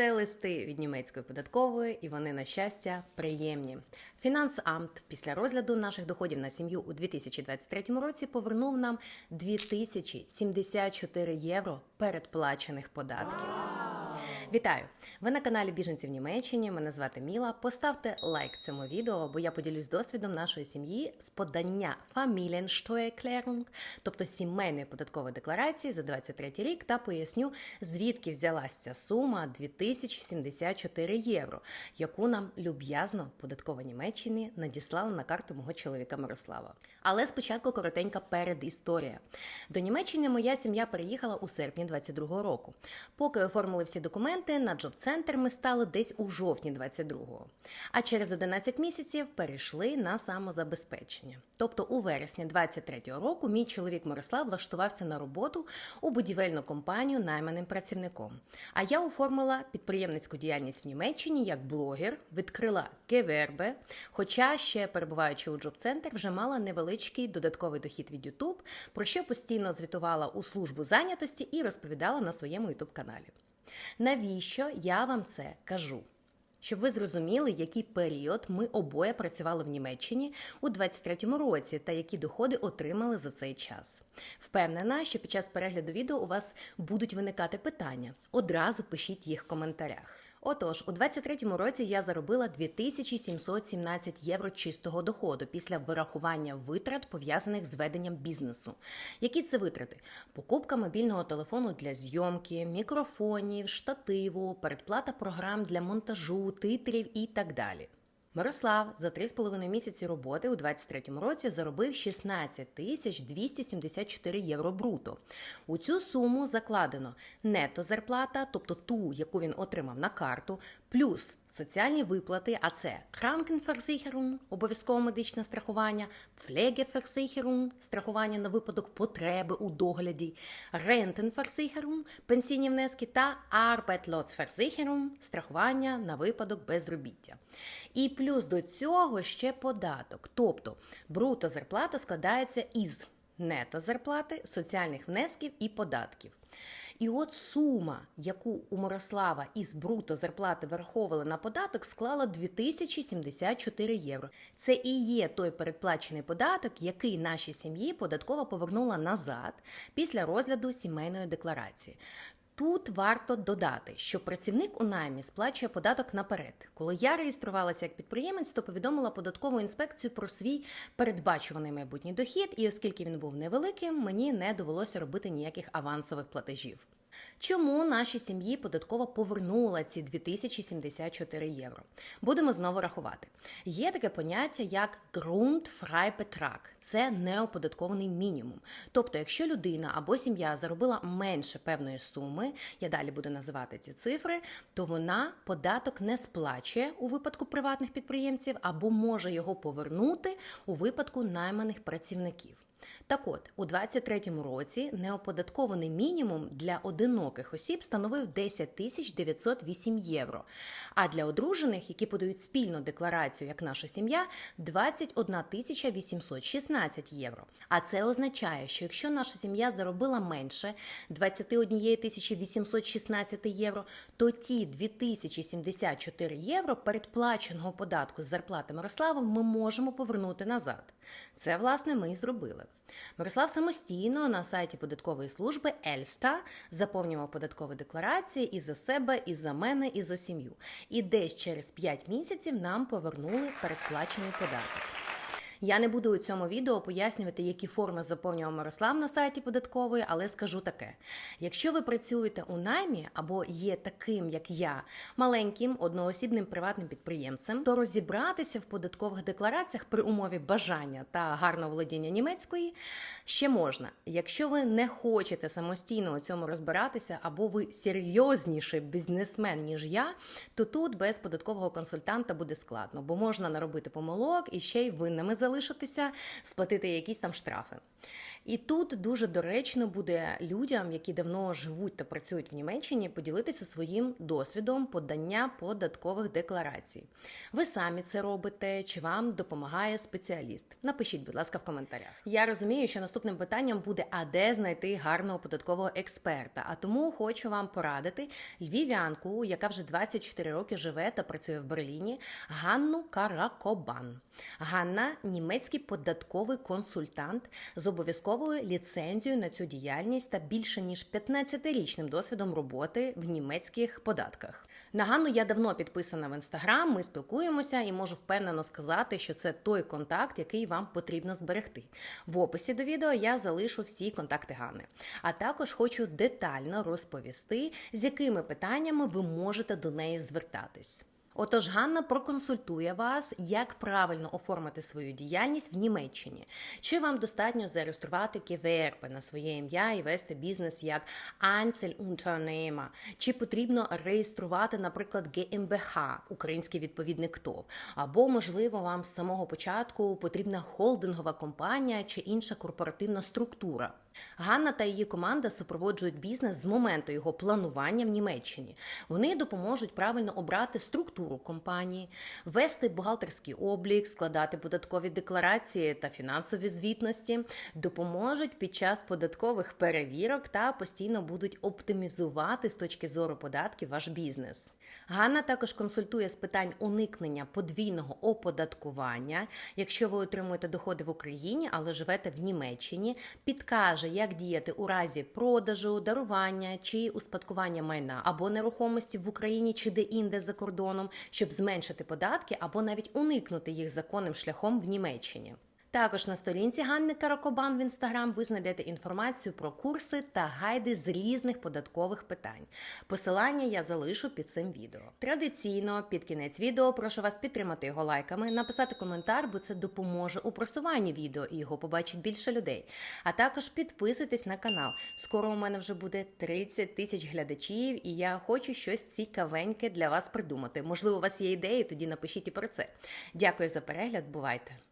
Це листи від німецької податкової, і вони на щастя приємні. Фінансамт після розгляду наших доходів на сім'ю у 2023 році повернув нам 2074 євро передплачених податків. Вітаю! Ви на каналі Біженці в Німеччині. Мене звати Міла. Поставте лайк цьому відео, бо я поділюсь досвідом нашої сім'ї з подання Familiensteuererklärung, тобто сімейної податкової декларації за 23 рік, та поясню, звідки взялася ця сума 2074 євро, яку нам люб'язно податкова Німеччини надіслала на карту мого чоловіка Мирослава. Але спочатку коротенька передісторія. До Німеччини моя сім'я переїхала у серпні 22-го року. Поки оформили всі документи, на джоб-центр ми стали десь у жовтні 22-го. А через 11 місяців перейшли на самозабезпечення. Тобто у вересні 23-го року мій чоловік Мирослав влаштувався на роботу у будівельну компанію найманим працівником. А я оформила підприємницьку діяльність в Німеччині як блогер, відкрила Гевербе, хоча ще перебуваючи у джоб-центр, вже мала невеличкий додатковий дохід від YouTube, про що постійно звітувала у службу зайнятості і розповідала на своєму YouTube каналі. Навіщо я вам це кажу? Щоб ви зрозуміли, який період ми обоє працювали в Німеччині у 23-му році та які доходи отримали за цей час. Впевнена, що під час перегляду відео у вас будуть виникати питання. Одразу пишіть їх в коментарях. Отож, у 23-му році я заробила 2717 євро чистого доходу після вирахування витрат, пов'язаних з веденням бізнесу. Які це витрати? Покупка мобільного телефону для зйомки, мікрофонів, штативу, передплата програм для монтажу, титрів і так далі. Мирослав за 3,5 місяці роботи у 23-му році заробив 16 тисяч 274 євро бруто. У цю суму закладено нето зарплата, тобто ту, яку він отримав на карту, плюс соціальні виплати, а це Krankenversicherung, обов'язкове медичне страхування, Pflegeversicherung, страхування на випадок потреби у догляді, Rentenversicherung, пенсійні внески та Arbeitslosversicherung, страхування на випадок безробіття. І плюс до цього ще податок. Тобто бруто зарплата складається із нето зарплати, соціальних внесків і податків. І от сума, яку у Мирослава із бруто зарплати враховували на податок, склала 2074 євро. Це і є той передплачений податок, який нашій сім'ї податкова повернула назад після розгляду сімейної декларації. Тут варто додати, що працівник у наймі сплачує податок наперед. Коли я реєструвалася як підприємець, то повідомила податкову інспекцію про свій передбачуваний майбутній дохід, і оскільки він був невеликим, мені не довелося робити ніяких авансових платежів. Чому нашій сім'ї податково повернула ці 2074 євро? Будемо знову рахувати. Є таке поняття як Grundfreibetrag – це неоподаткований мінімум. Тобто, якщо людина або сім'я заробила менше певної суми, я далі буду називати ці цифри, то вона податок не сплачує у випадку приватних підприємців або може його повернути у випадку найманих працівників. Так от, у 2023 році неоподаткований мінімум для одиноких осіб становив 10 тисяч 908 євро, а для одружених, які подають спільну декларацію, як наша сім'я, 21 тисяча 816 євро. А це означає, що якщо наша сім'я заробила менше 21 тисячі 816 євро, то ті 2074 євро передплаченого податку з зарплати Мирослава ми можемо повернути назад. Це, власне, ми і зробили. Мирослав самостійно на сайті податкової служби Ельста заповнював податкові декларації і за себе, і за мене, і за сім'ю. І десь через 5 місяців нам повернули передплачений податок. Я не буду у цьому відео пояснювати, які форми заповнював Мирослав на сайті податкової, але скажу таке: якщо ви працюєте у наймі або є таким, як я, маленьким одноосібним приватним підприємцем, то розібратися в податкових деклараціях при умові бажання та гарного володіння німецької ще можна. Якщо ви не хочете самостійно у цьому розбиратися, або ви серйозніший бізнесмен, ніж я, то тут без податкового консультанта буде складно, бо можна наробити помилок і ще й винними залишитися. Залишитися, сплатити якісь там штрафи. І тут дуже доречно буде людям, які давно живуть та працюють в Німеччині, поділитися своїм досвідом подання податкових декларацій. Ви самі це робите, чи вам допомагає спеціаліст? Напишіть, будь ласка, в коментарях. Я розумію, що наступним питанням буде: а де знайти гарного податкового експерта? А тому хочу вам порадити львів'янку, яка вже 24 роки живе та працює в Берліні, Ганну Каракобан. Ганна німецький податковий консультант з обов'язковою ліцензією на цю діяльність та більше ніж 15-річним досвідом роботи в німецьких податках. На Ганну я давно підписана в інстаграм. Ми спілкуємося і можу впевнено сказати, що це той контакт, який вам потрібно зберегти. В описі до відео я залишу всі контакти Ганни. А також хочу детально розповісти, з якими питаннями ви можете до неї звертатись. Отож, Ганна проконсультує вас, як правильно оформити свою діяльність в Німеччині. Чи вам достатньо зареєструвати КВРП на своє ім'я і вести бізнес як Einzelunternehmer? Чи потрібно реєструвати, наприклад, ГМБХ, український відповідник ТОВ? Або, можливо, вам з самого початку потрібна холдингова компанія чи інша корпоративна структура? Ганна та її команда супроводжують бізнес з моменту його планування в Німеччині. Вони допоможуть правильно обрати структуру компанії, вести бухгалтерський облік, складати податкові декларації та фінансові звітності, допоможуть під час податкових перевірок та постійно будуть оптимізувати з точки зору податків ваш бізнес. Ганна також консультує з питань уникнення подвійного оподаткування. Якщо ви отримуєте доходи в Україні, але живете в Німеччині, підкаже, як діяти у разі продажу, дарування чи успадкування майна або нерухомості в Україні чи де-інде за кордоном, щоб зменшити податки або навіть уникнути їх законним шляхом в Німеччині. Також на сторінці Ганни Каракобан в інстаграм ви знайдете інформацію про курси та гайди з різних податкових питань. Посилання я залишу під цим відео. Традиційно під кінець відео прошу вас підтримати його лайками, написати коментар, бо це допоможе у просуванні відео і його побачить більше людей. А також підписуйтесь на канал. Скоро у мене вже буде 30 тисяч глядачів, і я хочу щось цікавеньке для вас придумати. Можливо, у вас є ідеї, тоді напишіть і про це. Дякую за перегляд. Бувайте!